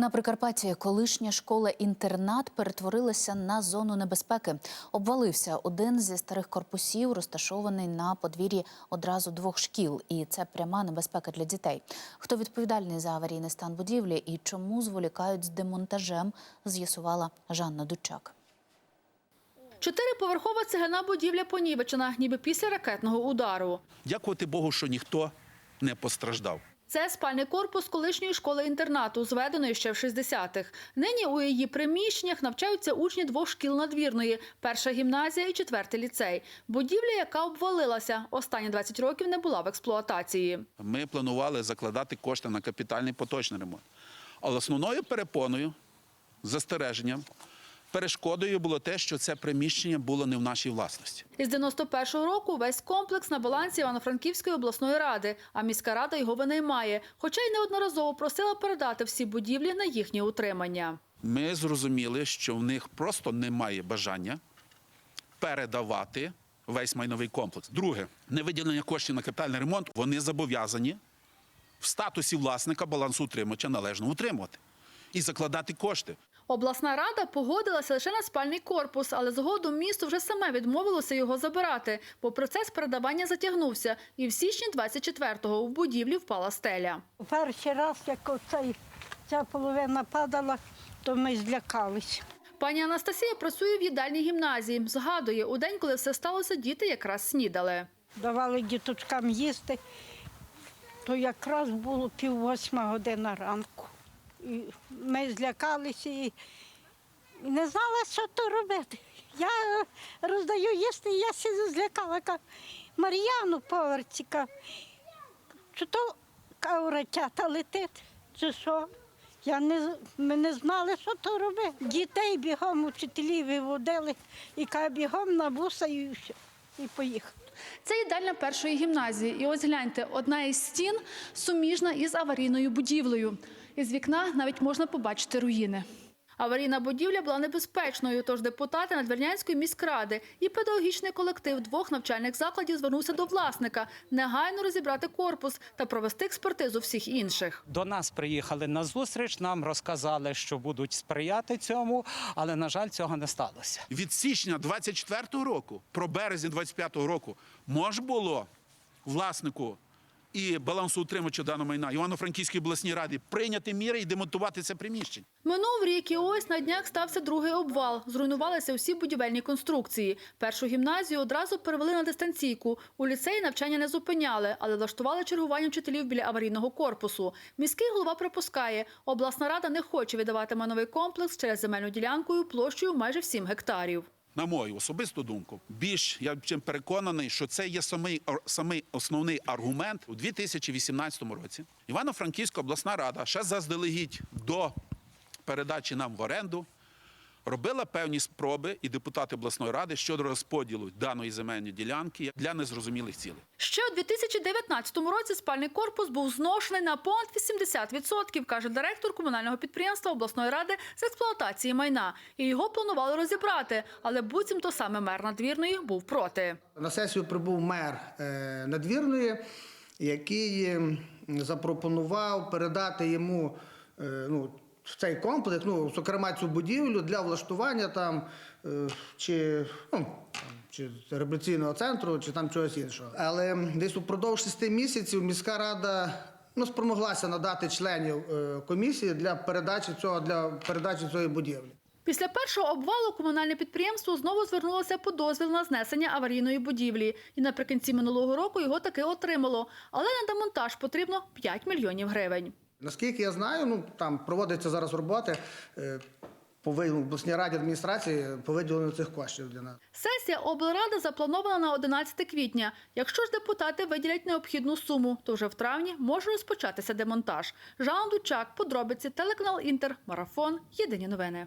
На Прикарпатті колишня школа-інтернат перетворилася на зону небезпеки. Обвалився один зі старих корпусів, розташований на подвір'ї одразу двох шкіл. І це пряма небезпека для дітей. Хто відповідальний за аварійний стан будівлі і чому зволікають з демонтажем, з'ясувала Жанна Дучак. Чотириповерхова цегляна будівля понівечена, ніби після ракетного удару. Дякувати Богу, що ніхто не постраждав. Це спальний корпус колишньої школи-інтернату, зведеної ще в 60-х. Нині у її приміщеннях навчаються учні двох шкіл надвірної – перша гімназія і четвертий ліцей. Будівля, яка обвалилася, останні 20 років не була в експлуатації. Ми планували закладати кошти на капітальний поточний ремонт. Але основною перепоною, застереженням, перешкодою було те, що це приміщення було не в нашій власності. Із 91-го року весь комплекс на балансі Івано-Франківської обласної ради, а міська рада його винаймає, хоча й неодноразово просила передати всі будівлі на їхнє утримання. Ми зрозуміли, що в них просто немає бажання передавати весь майновий комплекс. Друге, невиділення коштів на капітальний ремонт вони зобов'язані в статусі власника балансоутримувача належно утримувати і закладати кошти. Обласна рада погодилася лише на спальний корпус, але згодом місто вже саме відмовилося його забирати, бо процес передавання затягнувся. І в січні 24-го у будівлі впала стеля. Перший раз, як оцей, ця половина падала, то ми злякались. Пані Анастасія працює в їдальній гімназії. Згадує, у день, коли все сталося, діти якраз снідали. Давали діточкам їсти, то якраз було пів восьма година ранку. І ми злякалися і, не знали, що то робити. Я роздаю їсти, я сіду злякала. Мар'яну поверціка, чи то каурачата летить, чи що? Я не, ми не знали, що то робити. Дітей бігом учителі виводили і бігом на буса і, і поїхали. Це їдальня першої гімназії. І ось гляньте, одна із стін суміжна із аварійною будівлею. Із вікна навіть можна побачити руїни. Аварійна будівля була небезпечною, тож депутати Надвірнянської міськради і педагогічний колектив двох навчальних закладів звернувся до власника негайно розібрати корпус та провести експертизу всіх інших. До нас приїхали на зустріч, нам розказали, що будуть сприяти цьому, але на жаль, цього не сталося. Від січня 24-го року про березень 25-го року може було власнику і балансоутримувачу даного майна Івано-Франківській обласній раді прийняти міри і демонтувати це приміщення. Минув рік і ось на днях стався другий обвал. Зруйнувалися всі будівельні конструкції. Першу гімназію одразу перевели на дистанційку. У ліцеї навчання не зупиняли, але влаштували чергування вчителів біля аварійного корпусу. Міський голова припускає, обласна рада не хоче віддавати майновий комплекс через земельну ділянкою площею майже в 7 гектарів. На мою особисту думку, більш я чим переконаний, що це є самий, самий основний аргумент у 2018 році. Івано-Франківська обласна рада ще заздалегідь до передачі нам в оренду робила певні спроби і депутати обласної ради щодо розподілу даної земельної ділянки для незрозумілих цілей. Ще у 2019 році спальний корпус був зношений на понад 80%, каже директор комунального підприємства обласної ради з експлуатації майна. І його планували розібрати, але буцімто саме мер надвірної був проти. На сесію прибув мер е, надвірної, який запропонував передати йому е, ну, цей комплекс, ну, зокрема цю будівлю для влаштування там е, чи, ну, чи реабілітаційного центру, чи там чогось іншого. Але десь упродовж шести місяців міська рада. Ну, спромоглася надати членів е, комісії для передачі цього для передачі цієї будівлі. Після першого обвалу комунальне підприємство знову звернулося по дозвіл на знесення аварійної будівлі. І наприкінці минулого року його таки отримало. Але на демонтаж потрібно 5 мільйонів гривень. Наскільки я знаю, ну там проводиться зараз роботи е, по обласній раді адміністрації по виділенню цих коштів для нас. Сесія облради запланована на 11 квітня. Якщо ж депутати виділять необхідну суму, то вже в травні може розпочатися демонтаж. Жан Дучак, подробиці, телеканал Інтер, марафон. Єдині новини.